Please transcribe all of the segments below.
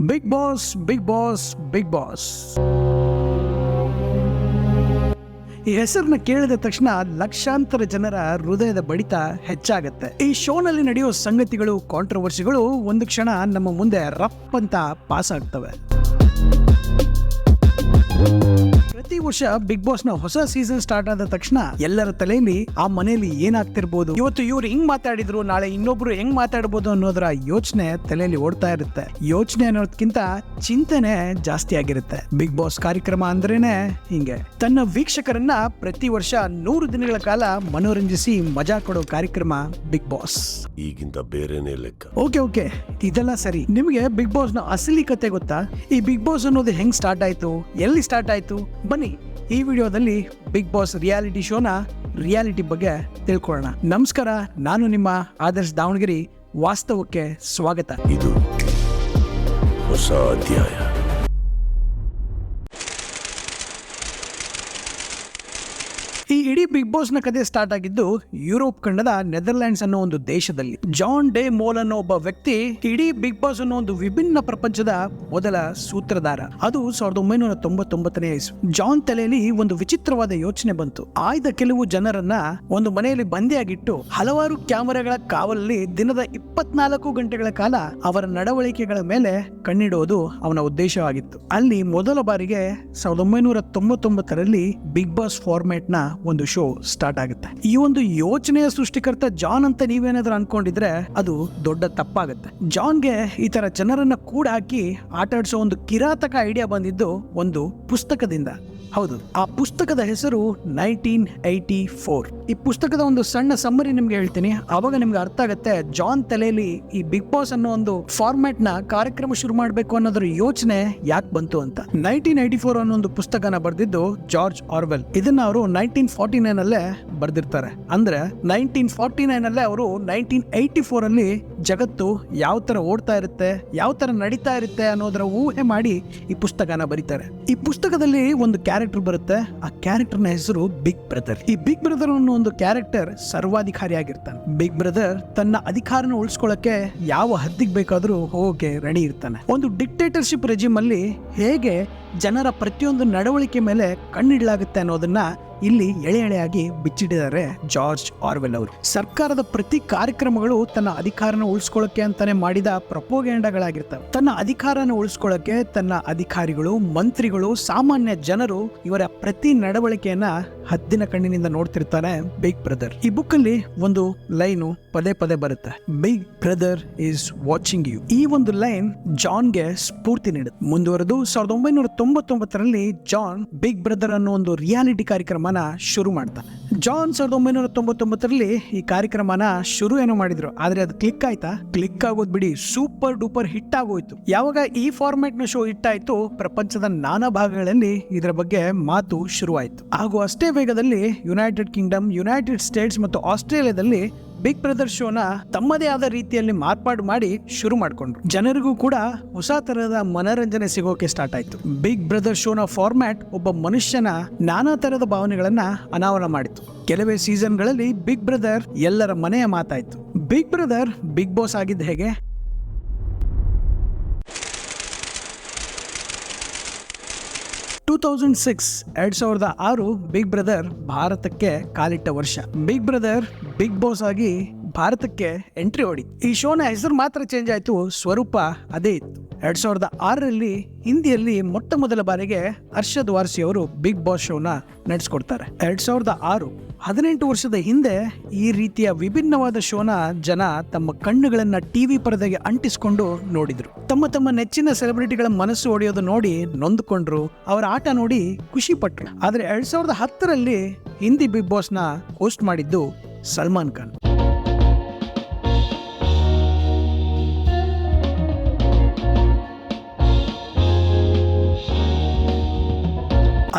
Big boss big boss big boss ಈ ಹೆಸರನ್ನ ಕೇಳಿದ ತಕ್ಷಣ ಲಕ್ಷಾಂತರ ಜನರ ಹೃದಯದ ಬಡಿತ ಹೆಚ್ಚಾಗುತ್ತೆ. ಈ ಶೋನಲ್ಲಿ ನಡೆಯೋ ಸಂಗತಿಗಳು ಕಾಂಟ್ರವರ್ಸಿಗಳು ಒಂದು ಕ್ಷಣ ನಮ್ಮ ಮುಂದೆ ರಪ್ ಅಂತ ಪಾಸ್ ಆಗ್ತವೆ. ಪ್ರತಿ ವರ್ಷ ಬಿಗ್ ಬಾಸ್ನ ಹೊಸ ಸೀಸನ್ ಸ್ಟಾರ್ಟ್ ಆದ ತಕ್ಷಣ ಎಲ್ಲರ ತಲೆಯಲ್ಲಿ ಆ ಮನೆಯಲ್ಲಿ ಏನಾಗ್ತಿರ್ಬೋದು? ಇವತ್ತು ಇವ್ರು ಹಿಂಗ್ ಮಾತಾಡಿದ್ರು? ನಾಳೆ ಇನ್ನೊಬ್ರು ಹೆಂಗ್ ಮಾತಾಡ್ಬೋದು ಅನ್ನೋದರ ಯೋಚನೆ ತಲೆಯಲ್ಲಿ ಓಡ್ತಾ ಇರುತ್ತೆ. ಯೋಚನೆ ಅನ್ನೋದಕ್ಕಿಂತ ಚಿಂತನೆ ಜಾಸ್ತಿ ಆಗಿರುತ್ತೆ. ಬಿಗ್ ಬಾಸ್ ಕಾರ್ಯಕ್ರಮ ಅಂದ್ರೇನೆ ಹಿಂಗೆ. ತನ್ನ ವೀಕ್ಷಕರನ್ನ ಪ್ರತಿ ವರ್ಷ ನೂರು ದಿನಗಳ ಕಾಲ ಮನೋರಂಜಿಸಿ ಮಜಾ ಕೊಡೋ ಕಾರ್ಯಕ್ರಮ ಬಿಗ್ ಬಾಸ್ ಈಗಿಂತ ಬೇರೆನೇ ಲೆಕ್ಕ. Okay okay. ಇದೆಲ್ಲ ಸರಿ. ನಿಮಗೆ ಬಿಗ್ ಬಾಸ್ನ ಅಸಲಿ ಕತೆ ಗೊತ್ತಾ? ಈ ಬಿಗ್ ಬಾಸ್ ಅನ್ನೋದು ಹೆಂಗ್ ಸ್ಟಾರ್ಟ್ ಆಯ್ತು? ಎಲ್ಲಿ ಸ್ಟಾರ್ಟ್ ಆಯ್ತು? ಬನ್ನಿ. ಈ ವಿಡಿಯೋದಲ್ಲಿ ಬಿಗ್ ಬಾಸ್ ರಿಯಾಲಿಟಿ ಶೋನ ರಿಯಾಲಿಟಿ ಬಗ್ಗೆ ತಿಳ್ಕೊಳ್ಳೋಣ. ನಮಸ್ಕಾರ, ನಾನು ನಿಮ್ಮ ಆದರ್ಶ್ ದಾವಣಗೆರೆ ವಾಸ್ತವಕ್ಕೆ ಸ್ವಾಗತ. ಇದು ಹೊಸ ಅಧ್ಯಾಯ. ಈ ಇಡೀ ಬಿಗ್ ಬಾಸ್ನ ಕಥೆ ಸ್ಟಾರ್ಟ್ ಆಗಿದ್ದು ಯುರೋಪ್ ಖಂಡದ ನೆದರ್ಲ್ಯಾಂಡ್ಸ್ ಅನ್ನೋ ಒಂದು ದೇಶದಲ್ಲಿ. ಜಾನ್ ಡೇ ಮೋಲ್ ಅನ್ನೋ ಒಬ್ಬ ವ್ಯಕ್ತಿ ಇಡೀ ಬಿಗ್ ಬಾಸ್ ಅನ್ನೋ ಒಂದು ವಿಭಿನ್ನ ಪ್ರಪಂಚದ ಮೊದಲ ಸೂತ್ರಧಾರ. ಅದು ಸಾವಿರದ ಒಂಬೈನೂರ ತೊಂಬತ್ತೊಂಬತ್ತನೇ ಇಸ್ವಿ. ಜಾನ್ ತಲೆಯಲ್ಲಿ ಒಂದು ವಿಚಿತ್ರವಾದ ಯೋಚನೆ ಬಂತು. ಆಯ್ದ ಕೆಲವು ಜನರನ್ನ ಒಂದು ಮನೆಯಲ್ಲಿ ಬಂದಿಯಾಗಿಟ್ಟು ಹಲವಾರು ಕ್ಯಾಮರಾಗಳ ಕಾವಲಲ್ಲಿ ದಿನದ ಇಪ್ಪತ್ನಾಲ್ಕು ಗಂಟೆಗಳ ಕಾಲ ಅವರ ನಡವಳಿಕೆಗಳ ಮೇಲೆ ಕಣ್ಣಿಡುವುದು ಅವನ ಉದ್ದೇಶವಾಗಿತ್ತು. ಅಲ್ಲಿ ಮೊದಲ ಬಾರಿಗೆ ಸಾವಿರದ ಒಂಬೈನೂರ ತೊಂಬತ್ತೊಂಬತ್ತರಲ್ಲಿ ಬಿಗ್ ಬಾಸ್ ಫಾರ್ಮ್ಯಾಟ್ನ ಒಂದು ಶೋ ಸ್ಟಾರ್ಟ್ ಆಗುತ್ತೆ. ಈ ಒಂದು ಯೋಚನೆಯ ಸೃಷ್ಟಿಕರ್ತ ಜಾನ್ ಅಂತ ನೀವೇನಾದ್ರೂ ಅನ್ಕೊಂಡಿದ್ರೆ ಅದು ದೊಡ್ಡ ತಪ್ಪಾಗುತ್ತೆ. ಜಾನ್ಗೆ ಈ ತರ ಜನರನ್ನ ಕೂಡ ಹಾಕಿ ಆಟ ಒಂದು ಕಿರಾತಕ ಐಡಿಯಾ ಬಂದಿದ್ದು ಒಂದು ಪುಸ್ತಕದಿಂದ. ಹೌದು, ಆ ಪುಸ್ತಕದ ಹೆಸರು ನೈನ್ಟೀನ್ ಏಯ್ಟಿ ಫೋರ್ ಈ ಪುಸ್ತಕದ ಒಂದು ಸಣ್ಣ ಸಮ್ಮರಿ ನಿಮ್ಗೆ ಹೇಳ್ತೀನಿ. ಅವಾಗ ನಿಮ್ಗೆ ಅರ್ಥ ಆಗುತ್ತೆ ಜಾನ್ ತಲೆಯಲ್ಲಿ ಈ ಬಿಗ್ ಬಾಸ್ ಅನ್ನೋ ಒಂದು ಫಾರ್ಮ್ಯಾಟ್ನ ಕಾರ್ಯಕ್ರಮ ಶುರು ಮಾಡಬೇಕು ಅನ್ನೋದ್ರ ಯೋಚನೆ ಯಾಕೆ ಬಂತು ಅಂತ. ನೈನ್ಟೀನ್ ಏಯ್ಟಿ ಫೋರ್ ಅನ್ನೋ ಒಂದು ಪುಸ್ತಕನ ಬರೆದಿದ್ದು ಜಾರ್ಜ್ ಆರ್ವೆಲ್ ಇದನ್ನ ಅವರು ನೈನ್ಟೀನ್ ಫಾರ್ಟಿ ನೈನ್ ಅಲ್ಲೇ ಬರ್ದಿರ್ತಾರೆ. ಅಂದ್ರೆ ನೈನ್ಟೀನ್ ಫಾರ್ಟಿ ನೈನ್ ಅಲ್ಲೇ ಅವರು ನೈನ್ಟೀನ್ ಏಯ್ಟಿ ಫೋರ್ ಅಲ್ಲಿ ಜಗತ್ತು ಯಾವ ಥರ ಓಡ್ತಾ ಇರುತ್ತೆ, ಯಾವ ಥರ ನಡೀತಾ ಇರುತ್ತೆ ಅನ್ನೋದರ ಊಹೆ ಮಾಡಿ ಈ ಪುಸ್ತಕನ ಬರೀತಾರೆ. ಈ ಪುಸ್ತಕದಲ್ಲಿ ಒಂದು ಕ್ಯಾರೆಕ್ಟರ್ ಬರುತ್ತೆ, ಆ ಕ್ಯಾರೆಕ್ಟರ್ನ ಹೆಸರು ಬಿಗ್ ಬ್ರದರ್ ಈ ಬಿಗ್ ಬ್ರದರ್ ಅನ್ನೋ ಒಂದು ಕ್ಯಾರೆಕ್ಟರ್ ಸರ್ವಾಧಿಕಾರಿಯಾಗಿರ್ತಾನೆ. ಬಿಗ್ ಬ್ರದರ್ ತನ್ನ ಅಧಿಕಾರನ ಉಳಿಸ್ಕೊಳ್ಳಕ್ಕೆ ಯಾವ ಹದ್ದಿಗೆ ಬೇಕಾದರೂ ಹೋಗಕ್ಕೆ ರೆಡಿ ಇರ್ತಾನೆ. ಒಂದು ಡಿಕ್ಟೇಟರ್ಶಿಪ್ ರೆಜಿಮ್ ಅಲ್ಲಿ ಹೇಗೆ ಜನರ ಪ್ರತಿಯೊಂದು ನಡವಳಿಕೆ ಮೇಲೆ ಕಣ್ಣಿಡಲಾಗುತ್ತೆ ಅನ್ನೋದನ್ನ ಇಲ್ಲಿ ಎಳೆ ಎಳೆಯಾಗಿ ಬಿಚ್ಚಿಟ್ಟಿದ್ದಾರೆ ಜಾರ್ಜ್ ಆರ್ವೆಲ್ ಅವರು. ಸರ್ಕಾರದ ಪ್ರತಿ ಕಾರ್ಯಕ್ರಮಗಳು ತನ್ನ ಅಧಿಕಾರನ ಉಳಿಸ್ಕೊಳ್ಳಕ್ಕೆ ಅಂತಾನೆ ಮಾಡಿದ ಪ್ರಪೋಗೇಂಡಗಳಾಗಿರ್ತವೆ. ತನ್ನ ಅಧಿಕಾರನ ಉಳಿಸ್ಕೊಳ್ಳಕ್ಕೆ ತನ್ನ ಅಧಿಕಾರಿಗಳು, ಮಂತ್ರಿಗಳು, ಸಾಮಾನ್ಯ ಜನರು ಇವರ ಪ್ರತಿ ನಡವಳಿಕೆಯನ್ನ ಹದ್ದಿನ ಕಣ್ಣಿನಿಂದ ನೋಡ್ತಿರ್ತಾನೆ ಬಿಗ್ ಬ್ರದರ್. ಈ ಬುಕ್ ಅಲ್ಲಿ ಒಂದು ಲೈನು ಪದೇ ಪದೇ ಬರುತ್ತೆ. Big brother is watching you. ಈ ಒಂದು ಲೈನ್ ಜಾನ್ಗೆ ಸ್ಫೂರ್ತಿ ನೀಡುತ್ತೆ. ಮುಂದುವರೆದು ಸಾವಿರದ ಒಂಬೈನೂರ ತೊಂಬತ್ತೊಂಬತ್ತರಲ್ಲಿ ಜಾನ್ ಬಿಗ್ ಬ್ರದರ್ ಅನ್ನೋ ಒಂದು ರಿಯಾಲಿಟಿ ಕಾರ್ಯಕ್ರಮನ ಶುರು ಮಾಡ್ತಾನೆ. ಜಾನ್ ಸಾವಿರದ ಒಂಬೈನೂರ ತೊಂಬತ್ತೊಂಬತ್ತರಲ್ಲಿ ಈ ಕಾರ್ಯಕ್ರಮನ ಶುರು ಏನೋ ಮಾಡಿದ್ರು. ಆದ್ರೆ ಅದು ಕ್ಲಿಕ್ ಆಯ್ತಾ? ಕ್ಲಿಕ್ ಆಗೋದ್ ಬಿಡಿ, ಸೂಪರ್ ಡೂಪರ್ ಹಿಟ್ ಆಗೋಯ್ತು. ಯಾವಾಗ ಈ ಫಾರ್ಮ್ಯಾಟ್ನ ಶೋ ಹಿಟ್ ಆಯ್ತು, ಪ್ರಪಂಚದ ನಾನಾ ಭಾಗಗಳಲ್ಲಿ ಇದರ ಬಗ್ಗೆ ಮಾತು ಶುರುವಾಯಿತು. ಹಾಗೂ ಅಷ್ಟೇ ವೇಗದಲ್ಲಿ ಯುನೈಟೆಡ್ ಕಿಂಗ್ಡಮ್ ಯುನೈಟೆಡ್ ಸ್ಟೇಟ್ಸ್ ಮತ್ತು ಆಸ್ಟ್ರೇಲಿಯಾದಲ್ಲಿ ಬಿಗ್ ಬ್ರದರ್ ಶೋನ ತಮ್ಮದೇ ಆದ ರೀತಿಯಲ್ಲಿ ಮಾರ್ಪಾಡು ಮಾಡಿ ಶುರು ಮಾಡಿಕೊಂಡ್ರು. ಜನರಿಗೂ ಕೂಡ ಹೊಸ ತರಹದ ಮನರಂಜನೆ ಸಿಗೋಕೆ ಸ್ಟಾರ್ಟ್ ಆಯ್ತು. ಬಿಗ್ ಬ್ರದರ್ ಶೋನ ಫಾರ್ಮ್ಯಾಟ್ ಒಬ್ಬ ಮನುಷ್ಯನ ನಾನಾ ತರಹದ ಭಾವನೆಗಳನ್ನ ಅನಾವರಣ ಮಾಡಿತು. ಕೆಲವೇ ಸೀಸನ್ಗಳಲ್ಲಿ ಬಿಗ್ ಬ್ರದರ್ ಎಲ್ಲರ ಮನೆಯ ಮಾತಾಯ್ತು. ಬಿಗ್ ಬ್ರದರ್ ಬಿಗ್ ಬಾಸ್ ಆಗಿದ್ದ ಹೇಗೆ? ಟೂ ತೌಸಂಡ್ ಸಿಕ್ಸ್ ಎರಡ್ ಸಾವಿರದ ಆರು ಬಿಗ್ ಬ್ರದರ್ ಭಾರತಕ್ಕೆ ಕಾಲಿಟ್ಟ ವರ್ಷ. ಬಿಗ್ ಬ್ರದರ್ ಬಿಗ್ ಬಾಸ್ ಆಗಿ ಭಾರತಕ್ಕೆ ಎಂಟ್ರಿ ಹೊಡಿ ಈ ಶೋನ ಹೆಸರು ಮಾತ್ರ ಚೇಂಜ್ ಆಯಿತು, ಸ್ವರೂಪ ಅದೇ ಇತ್ತು. ಎರಡ್ ಸಾವಿರದ ಆರರಲ್ಲಿ ಹಿಂದಿಯಲ್ಲಿ ಮೊಟ್ಟ ಮೊದಲ ಬಾರಿಗೆ ಅರ್ಷದ್ ವಾರ್ಸಿ ಅವರು ಬಿಗ್ ಬಾಸ್ ಶೋನ ನಡೆಸ್ಕೊಡ್ತಾರೆ. ಎರಡು ಸಾವಿರದ ಆರು, ಹದಿನೆಂಟು ವರ್ಷದ ಹಿಂದೆ ಈ ರೀತಿಯ ವಿಭಿನ್ನವಾದ ಶೋನ ಜನ ತಮ್ಮ ಕಣ್ಣುಗಳನ್ನು ಟಿವಿ ಪರದೆಗೆ ಅಂಟಿಸಿಕೊಂಡು ನೋಡಿದ್ರು. ತಮ್ಮ ತಮ್ಮ ನೆಚ್ಚಿನ ಸೆಲೆಬ್ರಿಟಿಗಳ ಮನಸ್ಸು ಒಡೆಯೋದು ನೋಡಿ ನೊಂದ್ಕೊಂಡ್ರು, ಅವರ ಆಟ ನೋಡಿ ಖುಷಿ ಪಟ್ರು. ಆದ್ರೆ ಎರಡ್ ಸಾವಿರದ ಹತ್ತರಲ್ಲಿ ಹಿಂದಿ ಬಿಗ್ ಬಾಸ್ನ ಹೋಸ್ಟ್ ಮಾಡಿದ್ದು ಸಲ್ಮಾನ್ ಖಾನ್.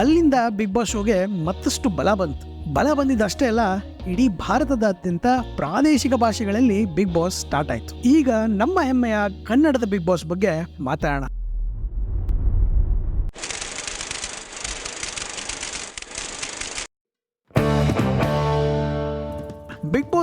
ಅಲ್ಲಿಂದ ಬಿಗ್ ಬಾಸ್ ಶೋಗೆ ಮತ್ತಷ್ಟು ಬಲ ಬಂತು. ಬಲ ಬಂದಿದ್ದಷ್ಟೇ ಅಲ್ಲ, ಇಡೀ ಭಾರತದಾದ್ಯಂತ ಪ್ರಾದೇಶಿಕ ಭಾಷೆಗಳಲ್ಲಿ ಬಿಗ್ ಬಾಸ್ ಸ್ಟಾರ್ಟ್ ಆಯಿತು. ಈಗ ನಮ್ಮ ಹೆಮ್ಮೆಯ ಕನ್ನಡದ ಬಿಗ್ ಬಾಸ್ ಬಗ್ಗೆ ಮಾತಾಡೋಣ.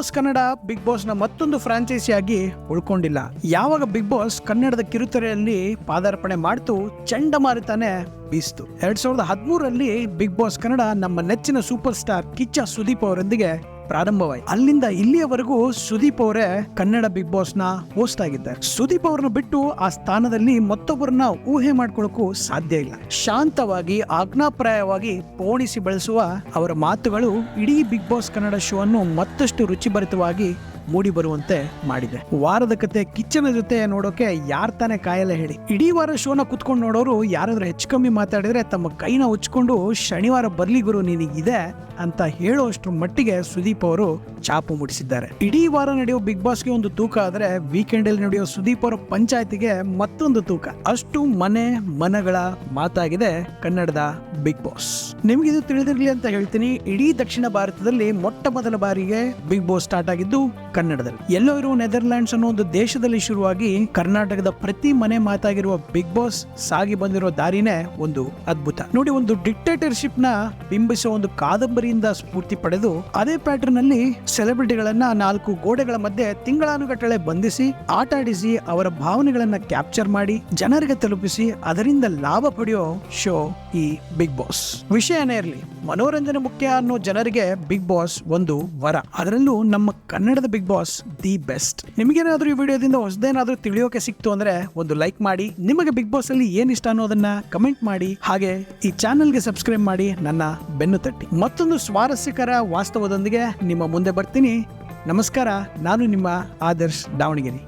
ಬಾಸ್ ಕನ್ನಡ ಬಿಗ್ ಬಾಸ್ನ ಮತ್ತೊಂದು ಫ್ರಾಂಚೈಸಿ ಆಗಿ ಉಳ್ಕೊಂಡಿಲ್ಲ. ಯಾವಾಗ ಬಿಗ್ ಬಾಸ್ ಕನ್ನಡದ ಕಿರುತೆರೆಯಲ್ಲಿ ಪಾದಾರ್ಪಣೆ ಮಾಡ್ತು ಚಂಡಮಾರುತಾನೆ ಬೀಸ್ತು. ಎರಡ್ ಸಾವಿರದ ಹದಿಮೂರರಲ್ಲಿ ಬಿಗ್ ಬಾಸ್ ಕನ್ನಡ ನಮ್ಮ ನೆಚ್ಚಿನ ಸೂಪರ್ ಸ್ಟಾರ್ ಕಿಚ್ಚ ಸುದೀಪ್ ಅವರೊಂದಿಗೆ ಪ್ರಾರಂಭವಾಯಿತು. ಅಲ್ಲಿಂದ ಇಲ್ಲಿಯವರೆಗೂ ಸುದೀಪ್ ಅವರೇ ಕನ್ನಡ ಬಿಗ್ ಬಾಸ್ನ ಹೋಸ್ಟ್ ಆಗಿದ್ದಾರೆ. ಸುದೀಪ್ ಅವ್ರನ್ನ ಬಿಟ್ಟು ಆ ಸ್ಥಾನದಲ್ಲಿ ಮತ್ತೊಬ್ಬರನ್ನ ಊಹೆ ಮಾಡ್ಕೊಳ್ಳೋಕ್ಕೂ ಸಾಧ್ಯ ಇಲ್ಲ. ಶಾಂತವಾಗಿ, ಆಜ್ಞಾಪ್ರಾಯವಾಗಿ ಪೋಣಿಸಿ ಬಳಸುವ ಅವರ ಮಾತುಗಳು ಇಡೀ ಬಿಗ್ ಬಾಸ್ ಕನ್ನಡ ಶೋ ಅನ್ನು ಮತ್ತಷ್ಟು ರುಚಿಭರಿತವಾಗಿ ಮೂಡಿ ಬರುವಂತೆ ಮಾಡಿದೆ. ವಾರದ ಕತೆ ಕಿಚ್ಚನ ಜೊತೆ ನೋಡೋಕೆ ಯಾರ್ ತಾನೇ ಕಾಯಲ್ಲ ಹೇಳಿ. ಇಡೀ ವಾರ ಶೋನ ಕುತ್ಕೊಂಡು ನೋಡೋರು ಯಾರಾದ್ರೂ ಹೆಚ್ಚು ಕಮ್ಮಿ ಮಾತಾಡಿದ್ರೆ ತಮ್ಮ ಕೈನ ಉಚ್ಕೊಂಡು ಶನಿವಾರ ಬರ್ಲಿ ಗುರು ನಿನಗಿದೆ ಅಂತ ಹೇಳೋಷ್ಟ್ರ ಮಟ್ಟಿಗೆ ಸುದೀಪ್ ಅವರು ಚಾಪು ಮುಡಿಸಿದ್ದಾರೆ. ಇಡೀ ವಾರ ನಡೆಯೋ ಬಿಗ್ ಬಾಸ್ಗೆ ಒಂದು ತೂಕ ಆದ್ರೆ ವೀಕೆಂಡ್ ಅಲ್ಲಿ ನಡೆಯೋ ಸುದೀಪ್ ಅವರ ಪಂಚಾಯತಿಗೆ ಮತ್ತೊಂದು ತೂಕ. ಅಷ್ಟು ಮನೆ ಮನಗಳ ಮಾತಾಗಿದೆ ಕನ್ನಡದ ಬಿಗ್ ಬಾಸ್. ನಿಮ್ಗಿದು ತಿಳಿದಿರ್ಲಿ ಅಂತ ಹೇಳ್ತೀನಿ. ಇಡೀ ದಕ್ಷಿಣ ಭಾರತದಲ್ಲಿ ಮೊಟ್ಟ ಮೊದಲ ಬಾರಿಗೆ ಬಿಗ್ ಬಾಸ್ ಸ್ಟಾರ್ಟ್ ಆಗಿದ್ದು ಕನ್ನಡದಲ್ಲಿ. ಎಲ್ಲೋ ಇರುವ ನೆದರ್ಲ್ಯಾಂಡ್ಸ್ ಅನ್ನೋ ಒಂದು ದೇಶದಲ್ಲಿ ಶುರುವಾಗಿ ಕರ್ನಾಟಕದ ಪ್ರತಿ ಮನೆ ಮಾತಾಗಿರುವ ಬಿಗ್ ಬಾಸ್ ಸಾಗಿ ಬಂದಿರೋ ದಾರಿನೇ ಒಂದು ಅದ್ಭುತ. ನೋಡಿ, ಒಂದು ಡಿಕ್ಟೇಟರ್ಶಿಪ್ನ ಬಿಂಬಿಸುವ ಒಂದು ಕಾದಂಬರಿಯಿಂದ ಸ್ಫೂರ್ತಿ ಪಡೆದು ಅದೇ ಪ್ಯಾಟರ್ನ್ ಅಲ್ಲಿ ಸೆಲೆಬ್ರಿಟಿಗಳನ್ನ ನಾಲ್ಕು ಗೋಡೆಗಳ ಮಧ್ಯೆ ತಿಂಗಳಾನುಗಟ್ಟಲೆ ಬಂಧಿಸಿ, ಆಟ ಆಡಿಸಿ, ಅವರ ಭಾವನೆಗಳನ್ನ ಕ್ಯಾಪ್ಚರ್ ಮಾಡಿ, ಜನರಿಗೆ ತಲುಪಿಸಿ, ಅದರಿಂದ ಲಾಭ ಪಡೆಯೋ ಶೋ ಈ ಬಿಗ್ ಬಾಸ್ ವಿಷಯನೇ ಇರಲಿ, ಮನೋರಂಜನೆ ಮುಖ್ಯ ಅನ್ನೋ ಜನರಿಗೆ ಬಿಗ್ ಬಾಸ್ ಒಂದು ವರ. ಅದರಲ್ಲೂ ನಮ್ಮ ಕನ್ನಡದ ಬಿಗ್ ಬಾಸ್ ದಿ ಬೆಸ್ಟ್ ನಿಮಗೇನಾದ್ರೂ ಈ ವಿಡಿಯೋದಿಂದ ಹೊಸದೇನಾದ್ರೂ ತಿಳಿಯೋಕೆ ಸಿಕ್ತು ಅಂದ್ರೆ ಒಂದು ಲೈಕ್ ಮಾಡಿ. ನಿಮಗೆ ಬಿಗ್ ಬಾಸ್ ಅಲ್ಲಿ ಏನ್ ಇಷ್ಟ ಅನ್ನೋದನ್ನ ಕಮೆಂಟ್ ಮಾಡಿ. ಹಾಗೆ ಈ ಚಾನೆಲ್ಗೆ ಸಬ್ಸ್ಕ್ರೈಬ್ ಮಾಡಿ ನನ್ನ ಬೆನ್ನು ತಟ್ಟಿ. ಮತ್ತೊಂದು ಸ್ವಾರಸ್ಯಕರ ವಾಸ್ತವದೊಂದಿಗೆ ನಿಮ್ಮ ಮುಂದೆ ಬರ್ತೀನಿ. ನಮಸ್ಕಾರ, ನಾನು ನಿಮ್ಮ ಆದರ್ಶ್ ದಾವಣಗೆರೆ.